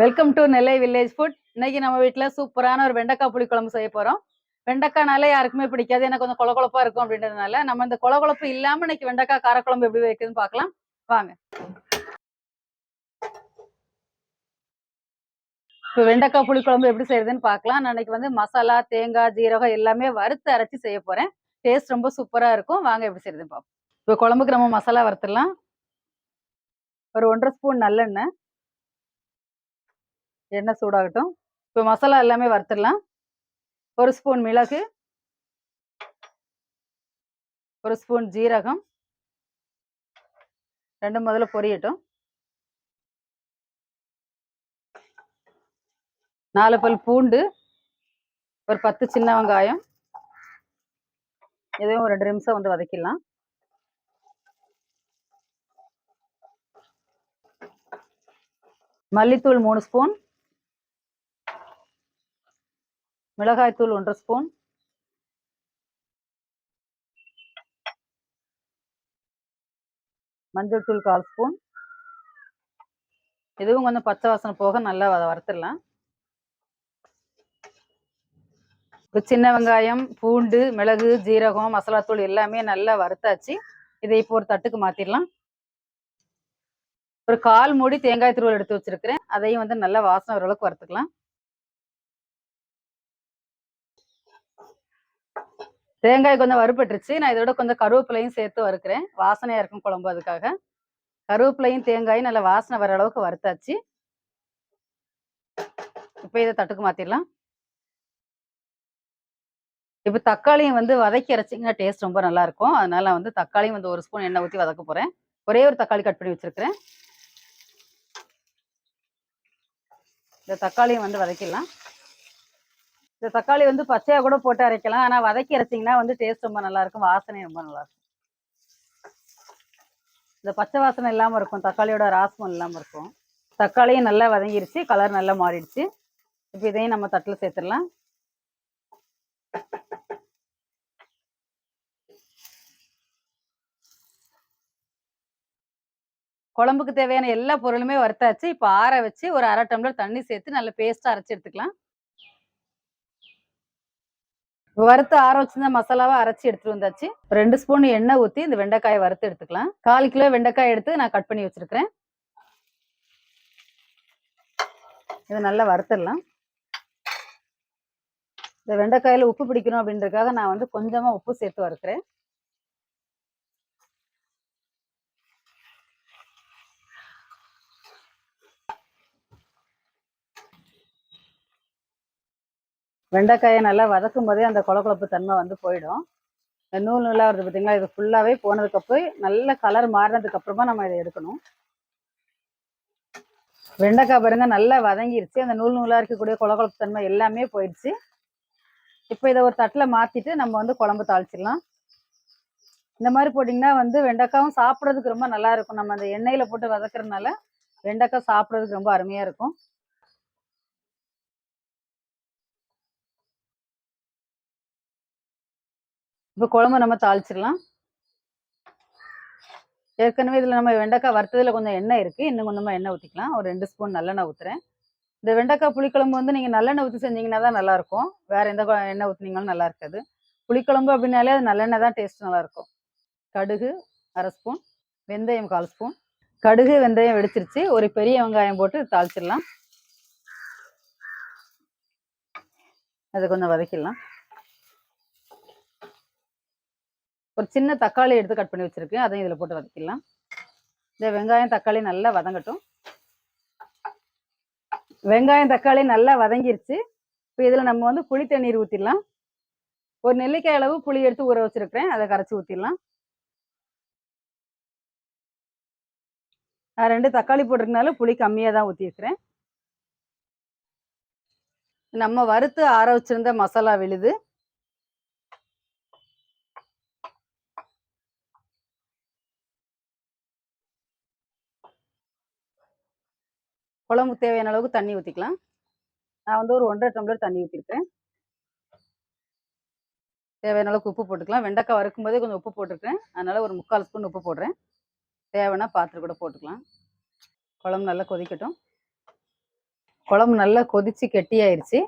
Welcome to Nellai village food இன்னைக்கு நம்ம வீட்ல சூப்பரான ஒரு வெண்டைக்காய் புளி குழம்பு செய்ய போறோம். வெண்டைக்காய்னாலே யாருக்குமே பிடிக்காது. எனக்கு கொஞ்சம் கொல இருக்கும் அப்படின்றதுனால நம்ம இந்த கொல இல்லாமல் இல்லாம இன்னைக்கு வெண்டைக்காய் காரக்குழம்பு எப்படி வைக்குதுன்னு பார்க்கலாம். வாங்க. இப்போ வெண்டைக்காய் புளி குழம்பு எப்படி செய்யறதுன்னு பார்க்கலாம். நான் இன்னைக்கு வந்து மசாலா தேங்காய் ஜீரகம் எல்லாமே வறுத்து அரைச்சி செய்ய போறேன். டேஸ்ட் ரொம்ப சூப்பரா இருக்கும். வாங்க எப்படி செய்யறதுன்னு பார்ப்போம். இப்போ குழம்புக்கு நம்ம மசாலா வறுத்துடலாம். ஒரு ஒன்றரை ஸ்பூன் நல்லெண்ணெய். எண்ணெய் சூடாகட்டும். இப்போ மசாலா எல்லாமே வறுத்துடலாம். ஒரு ஸ்பூன் மிளகு. ஒரு ஸ்பூன் ஜீரகம். ரெண்டு முதல்ல பொரியட்டும். நாலு பல் பூண்டு. ஒரு பத்து சின்ன வெங்காயம். இதையும் ஒரு ரெண்டு நிமிஷம் வந்து வதக்கிடலாம். மல்லித்தூள் மூணு ஸ்பூன். மிளகாய்த்தூள் ஒன்றரை ஸ்பூன். மஞ்சள் தூள் கால் ஸ்பூன். இதுவும் கொஞ்சம் பச்சை வாசனை போக நல்லா வத- வறுத்துடலாம். இப்போ சின்ன வெங்காயம் பூண்டு மிளகு ஜீரகம் மசாலாத்தூள் எல்லாமே நல்லா வறுத்தாச்சு. இதை இப்போ ஒரு தட்டுக்கு மாற்றிடலாம் ஒரு கால் மூடி தேங்காய் துருவல் எடுத்து வச்சிருக்கிறேன். அதையும் வந்து நல்லா வாசனை ஓரளவுக்கு வறுத்துக்கலாம். தேங்காய் கொஞ்சம் வறுபட்டுருச்சு. நான் இதோட கொஞ்சம் கருவேப்பிலையும் சேர்த்து வறுக்கிறேன். வாசனையாக இருக்கும் குழம்பு அதுக்காக. கருவேப்பிலையும் தேங்காயும் நல்லா வாசனை வர அளவுக்கு வறுத்தாச்சு. இப்போ இதை தட்டுக்கு மாற்றிடலாம் இப்போ தக்காளியும் வந்து வதக்கி அரைச்சிங்கன்னா டேஸ்ட் ரொம்ப நல்லா இருக்கும். அதனால வந்து தக்காளியும் வந்து ஒரு ஸ்பூன் எண்ணெய் ஊற்றி வதக்க போகிறேன் ஒரே ஒரு தக்காளி கட் பண்ணி வச்சிருக்கிறேன். இந்த தக்காளியும் வந்து வதக்கிடலாம். இந்த தக்காளி வந்து பச்சையா கூட போட்டு அரைக்கலாம். ஆனா வதக்கி அரைச்சிங்கன்னா வந்து டேஸ்ட் ரொம்ப நல்லா இருக்கும் வாசனை ரொம்ப நல்லா இருக்கும் இந்த பச்சை வாசனை இல்லாமல் இருக்கும். தக்காளியோட ராசமும் இல்லாமல் இருக்கும். தக்காளியும் நல்லா வதங்கிருச்சு. கலர் நல்லா மாறிடுச்சு. இப்போ இதையும் நம்ம தட்டில் சேர்த்துடலாம். குழம்புக்கு தேவையான எல்லா பொருளுமே வறுத்தாச்சு. இப்போ ஆற வச்சு ஒரு அரை டம்ளர் தண்ணி சேர்த்து நல்ல பேஸ்ட்டாக அரைச்சி எடுத்துக்கலாம். வறுத்து ஆற வச்சிருந்த மசாலாவை அரைச்சி எடுத்துட்டு வந்தாச்சு. ரெண்டு ஸ்பூன் எண்ணெய் ஊற்றி இந்த வெண்டைக்காயை வறுத்து எடுத்துக்கலாம். கால் கிலோ வெண்டைக்காய் எடுத்து நான் கட் பண்ணி வச்சிருக்கிறேன். இதை நல்லா வறுத்துடலாம். இந்த வெண்டைக்காயில் உப்பு பிடிக்கணும் அப்படின்றதுக்காக நான் வந்து கொஞ்சமாக உப்பு சேர்த்து வறுக்கிறேன். வெண்டைக்காயை நல்லா வதக்கும் போதே அந்த கொழப்பு தன்மை வந்து போயிடும். இந்த நூல் நூலாக வருது பார்த்தீங்களா இது ஃபுல்லாகவே போனதுக்கப்புறம் நல்ல கலர் மாறினதுக்கு அப்புறமா நம்ம இதை எடுக்கணும். வெண்டைக்காய் பாருங்க நல்லா வதங்கிருச்சு. அந்த நூல் நூலாக இருக்கக்கூடிய கொழப்பு தன்மை எல்லாமே போயிடுச்சு. இப்போ இதை ஒரு தட்டில் மாற்றிட்டு நம்ம வந்து குழம்பு தாளிச்சிடலாம். இந்த மாதிரி போட்டிங்கன்னா வந்து வெண்டைக்காவும் சாப்பிட்றதுக்கு ரொம்ப நல்லா இருக்கும். நம்ம அந்த எண்ணெயில் போட்டு வதக்குறதுனால வெண்டைக்காய் சாப்பிட்றதுக்கு ரொம்ப அருமையாக இருக்கும். இப்போ குழம்பு நம்ம தாளிச்சிடலாம். ஏற்கனவே இதில் நம்ம வெண்டைக்காய் வறுத்ததில் கொஞ்சம் எண்ணெய் இருக்குது இன்னும் கொஞ்சமாக எண்ணெய் ஊற்றிக்கலாம் ஒரு ரெண்டு ஸ்பூன் நல்லெண்ணெய் ஊற்றுறேன் இந்த வெண்டைக்காய் புளிக்குழம்பு வந்து நீங்கள் நல்லெண்ணெய் ஊற்றி செஞ்சீங்கன்னா தான் நல்லாயிருக்கும். வேறு எந்த எண்ணெய் ஊற்றினீங்களும் நல்லா இருக்காது. புளிக்குழம்பு அப்படின்னாலே அது நல்லெண்ணெய் தான் டேஸ்ட் நல்லாயிருக்கும். கடுகு அரை ஸ்பூன் வெந்தயம் கால் ஸ்பூன். கடுகு வெந்தயம் வெடிச்சிருச்சு. ஒரு பெரிய வெங்காயம் போட்டு தாளிச்சிடலாம். அதை கொஞ்சம் வதக்கிடலாம். ஒரு சின்ன தக்காளி எடுத்து கட் பண்ணி வச்சுருக்கேன். அதையும் இதில் போட்டு வதக்கிடலாம். இந்த வெங்காயம் தக்காளி நல்லா வதங்கட்டும். வெங்காயம் தக்காளி நல்லா வதங்கிருச்சு. இப்போ இதில் நம்ம வந்து புளி தண்ணீர் ஊற்றிடலாம் ஒரு நெல்லிக்காய் அளவு புளி எடுத்து ஊற வச்சிருக்கிறேன். அதை கரைச்சி ஊற்றிடலாம் நான் ரெண்டு தக்காளி போட்டிருக்கனால புளி கம்மியாக தான் ஊற்றிருக்கிறேன் நம்ம வறுத்து ஆற வச்சிருந்த மசாலா விழுது. குழம்புக்கு தேவையான அளவுக்கு தண்ணி ஊற்றிக்கலாம் நான் வந்து ஒரு ஒன்றரை டம்ளர் தண்ணி ஊற்றிருக்கேன் தேவையான அளவுக்கு உப்பு போட்டுக்கலாம். வெண்டைக்காய் வறுக்கும் போதே கொஞ்சம் உப்பு போட்டிருக்கேன். அதனால் ஒரு முக்கால் ஸ்பூன் உப்பு போடுறேன். தேவைன்னா பாத்திரம் கூட போட்டுக்கலாம். குழம்பு நல்லா கொதிக்கட்டும். குழம்பு நல்லா கொதித்து கெட்டியாயிருச்சு.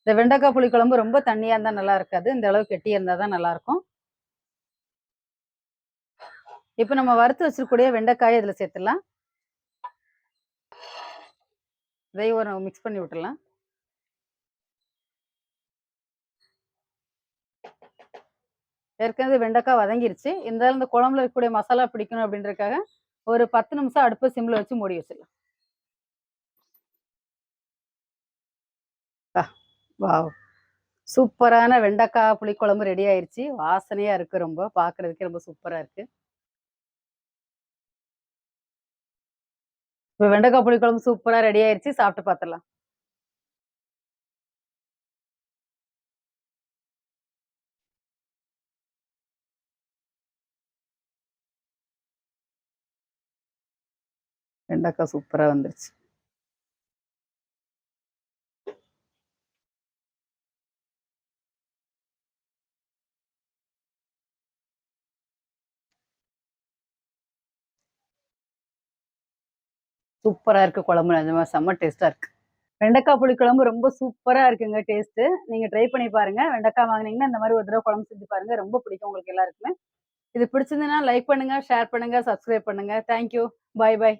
இந்த வெண்டைக்காய் புளி குழம்பு ரொம்ப தண்ணியாக இருந்தால் நல்லா இருக்காது. இந்த அளவு கெட்டியாக இருந்தால் தான் நல்லாயிருக்கும் இப்போ நம்ம வறுத்து வச்சிருக்கக்கூடிய வெண்டைக்காயை இதில் சேர்த்துடலாம். இதை ஒரு மிக்ஸ் பண்ணி விட்டுலாம் ஏற்கனவே வெண்டைக்காய் வதங்கிருச்சு. இருந்தாலும் இந்த குழம்புல இருக்கக்கூடிய மசாலா பிடிக்கணும் அப்படின்றதுக்காக ஒரு பத்து நிமிஷம் அடுப்பு சிம்ல வச்சு மூடி வச்சிடலாம். வாவ். சூப்பரான வெண்டைக்காய் புளிக்குழம்பு ரெடி ஆயிருச்சு. வாசனையா இருக்கு ரொம்ப. பார்க்கிறதுக்கே ரொம்ப சூப்பரா இருக்கு. இப்போ வெண்டைக்காய் புளிக்குழம்பு சூப்பரா ரெடி ஆயிருச்சு சாப்பிட்டு பார்த்துடலாம் வெண்டைக்காய் சூப்பரா வந்துருச்சு. சூப்பராக இருக்கு குழம்பு. நிஜமாக செம்ம டேஸ்ட்டாக இருக்கு. வெண்டைக்காய் புளி குழம்பு ரொம்ப சூப்பராக இருக்குங்க டேஸ்ட்டு. நீங்கள் ட்ரை பண்ணி பாருங்க. வெண்டைக்காய் வாங்குனீங்கன்னா இந்த மாதிரி ஒரு தடவை குழம்பு செஞ்சு பாருங்கள் ரொம்ப பிடிக்கும் உங்களுக்கு எல்லாருக்குமே. இது பிடிச்சிருந்ததுன்னா லைக் பண்ணுங்க ஷேர் பண்ணுங்க சப்ஸ்கிரைப் பண்ணுங்க. தேங்க்யூ பாய் பாய்